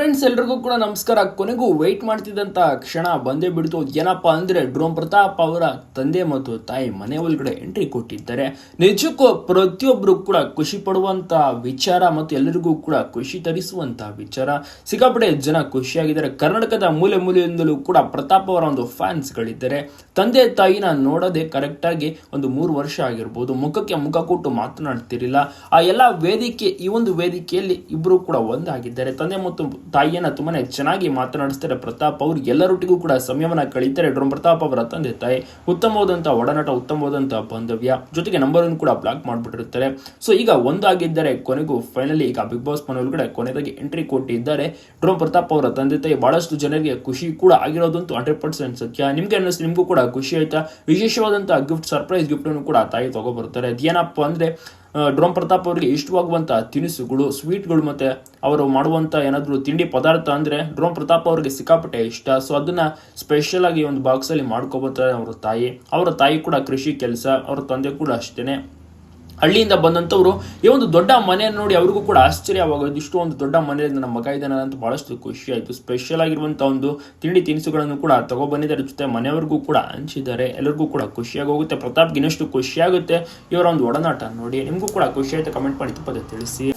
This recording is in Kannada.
ಫ್ರೆಂಡ್ಸ್ ಎಲ್ರಿಗೂ ಕೂಡ ನಮಸ್ಕಾರ. ಕೊನೆಗೂ ವೆಯ್ಟ್ ಮಾಡ್ತಿದ್ದಂಥ ಕ್ಷಣ ಬಂದೇ ಬಿಡ್ತು. ಏನಪ್ಪ ಅಂದ್ರೆ ಡ್ರೋನ್ ಪ್ರತಾಪ್ ಅವರ ತಂದೆ ಮತ್ತು ತಾಯಿ ಮನೆ ಒಳಗಡೆ ಎಂಟ್ರಿ ಕೊಟ್ಟಿದ್ದಾರೆ. ನಿಜಕ್ಕೂ ಪ್ರತಿಯೊಬ್ಬರು ಕೂಡ ಖುಷಿ ಪಡುವಂಥ ವಿಚಾರ ಮತ್ತು ಎಲ್ಲರಿಗೂ ಕೂಡ ಖುಷಿ ತರಿಸುವಂಥ ವಿಚಾರ. ಸಿಕ್ಕಾಪಟ್ಟೆ ಜನ ಖುಷಿಯಾಗಿದ್ದಾರೆ. ಕರ್ನಾಟಕದ ಮೂಲೆ ಮೂಲೆಯಿಂದಲೂ ಕೂಡ ಪ್ರತಾಪ್ ಅವರ ಒಂದು ಫ್ಯಾನ್ಸ್ ಗಳಿದ್ದಾರೆ. ತಂದೆ ತಾಯಿನ ನೋಡೋದೇ ಕರೆಕ್ಟಾಗಿ ಒಂದು ಮೂರು ವರ್ಷ ಆಗಿರ್ಬೋದು. ಮುಖಕ್ಕೆ ಮುಖ ಕೊಟ್ಟು ಮಾತನಾಡ್ತಿರಲಿಲ್ಲ. ಆ ಎಲ್ಲ ವೇದಿಕೆ, ಈ ಒಂದು ವೇದಿಕೆಯಲ್ಲಿ ಇಬ್ರು ಕೂಡ ಒಂದಾಗಿದ್ದಾರೆ. ತಂದೆ ಮತ್ತು ತಾಯಿಯನ್ನ ತುಂಬಾನೇ ಚೆನ್ನಾಗಿ ಮಾತನಾಡಿಸ್ತಾರೆ ಪ್ರತಾಪ್ ಅವರು ಎಲ್ಲರೊಟ್ಟಿಗೂ ಕೂಡ ಸಮಯವನ್ನ ಕಳೀತಾರೆ. ಡ್ರೋನ್ ಪ್ರತಾಪ್ ಅವರ ತಂದೆ ತಾಯಿ ಉತ್ತಮವಾದಂಥ ಒಡನಾಟ ಉತ್ತಮವಾದಂಥ ಬಾಂಧವ್ಯ ಜೊತೆಗೆ ನಂಬರ್ ಅನ್ನು ಕೂಡ ಬ್ಲಾಕ್ ಮಾಡ್ಬಿಟ್ಟಿರ್ತಾರೆ. ಸೊ ಈಗ ಒಂದಾಗಿದ್ದರೆ ಕೊನೆಗೂ ಫೈನಲಿ ಈಗ ಬಿಗ್ ಬಾಸ್ ಮನೆ ಒಳಗಡೆ ಕೊನೆಯದಾಗಿ ಎಂಟ್ರಿ ಕೊಟ್ಟಿದ್ದಾರೆ ಡ್ರೋನ್ ಪ್ರತಾಪ್ ಅವರ ತಂದೆ ತಾಯಿ ಬಹಳಷ್ಟು ಜನರಿಗೆ ಖುಷಿ ಕೂಡ ಆಗಿರೋದಂತೂ ಹಂಡ್ರೆಡ್ ಪರ್ಸೆಂಟ್ ಸತ್ಯ. ನಿಮ್ಗೆ ಅನ್ನಿಸ್ತು, ನಿಮಗೂ ಕೂಡ ಖುಷಿ ಆಯ್ತಾ? ವಿಶೇಷವಾದಂತಹ ಗಿಫ್ಟ್ ಸರ್ಪ್ರೈಸ್ ಗಿಫ್ಟ್ ಅನ್ನು ಕೂಡ ತಾಯಿ ತಗೋಬರ್ತಾರೆ ಅದೇನಪ್ಪ ಅಂದ್ರೆ ಆ, ಡ್ರೋನ್ ಪ್ರತಾಪ್ ಅವರಿಗೆ ಇಷ್ಟವಾಗುವಂಥ ತಿನಿಸುಗಳು ಸ್ವೀಟ್ಗಳು ಮತ್ತೆ ಅವರು ಮಾಡುವಂತ ಏನಾದರೂ ತಿಂಡಿ ಪದಾರ್ಥ ಅಂದ್ರೆ ಡ್ರೋನ್ ಪ್ರತಾಪ್ ಅವರಿಗೆ ಸಿಕ್ಕಾಪಟ್ಟೆ ಇಷ್ಟ. ಸೊ ಅದನ್ನ ಸ್ಪೆಷಲ್ ಆಗಿ ಒಂದು ಬಾಕ್ಸ್ ಅಲ್ಲಿ ಮಾಡ್ಕೊಬರ್ತಾರೆ ಅವರ ತಾಯಿ. ಅವರ ತಾಯಿ ಕೂಡ ಕೃಷಿ ಕೆಲಸ ಅವರ ತಂದೆ ಕೂಡ ಅಷ್ಟೇನೆ. ಹಳ್ಳಿಯಿಂದ ಬಂದಂಥವ್ರು, ಈ ಒಂದು ದೊಡ್ಡ ಮನೆಯನ್ನು ನೋಡಿ ಅವ್ರಿಗೂ ಕೂಡ ಆಶ್ಚರ್ಯವಾಗೋದು ಇಷ್ಟು ಒಂದು ದೊಡ್ಡ ಮನೆಯಿಂದ ನಮ್ಮ ಮಗ ಇದ್ದಾನೆ ಅಂತ ಬಹಳಷ್ಟು ಖುಷಿ ಆಯಿತು. ಸ್ಪೆಷಲ್ ಆಗಿರುವಂಥ ಒಂದು ತಿಂಡಿ ತಿನಿಸುಗಳನ್ನು ಕೂಡ ತಗೊಬಂದಿದ್ದಾರೆ. ಜೊತೆ ಮನೆಯವ್ರಿಗೂ ಕೂಡ ಹಂಚಿದ್ದಾರೆ. ಎಲ್ಲರಿಗೂ ಕೂಡ ಖುಷಿಯಾಗಿ ಹೋಗುತ್ತೆ. ಪ್ರತಾಪ್ಗೆ ಇನ್ನಷ್ಟು ಖುಷಿಯಾಗುತ್ತೆ. ಇವರ ಒಂದು ಒಡನಾಟ ನೋಡಿ. ನಿಮಗೂ ಕೂಡ ಖುಷಿ ಆಯಿತು. ಕಮೆಂಟ್ ಮಾಡಿ. ತಪ್ಪದೆ ತಿಳಿಸಿ.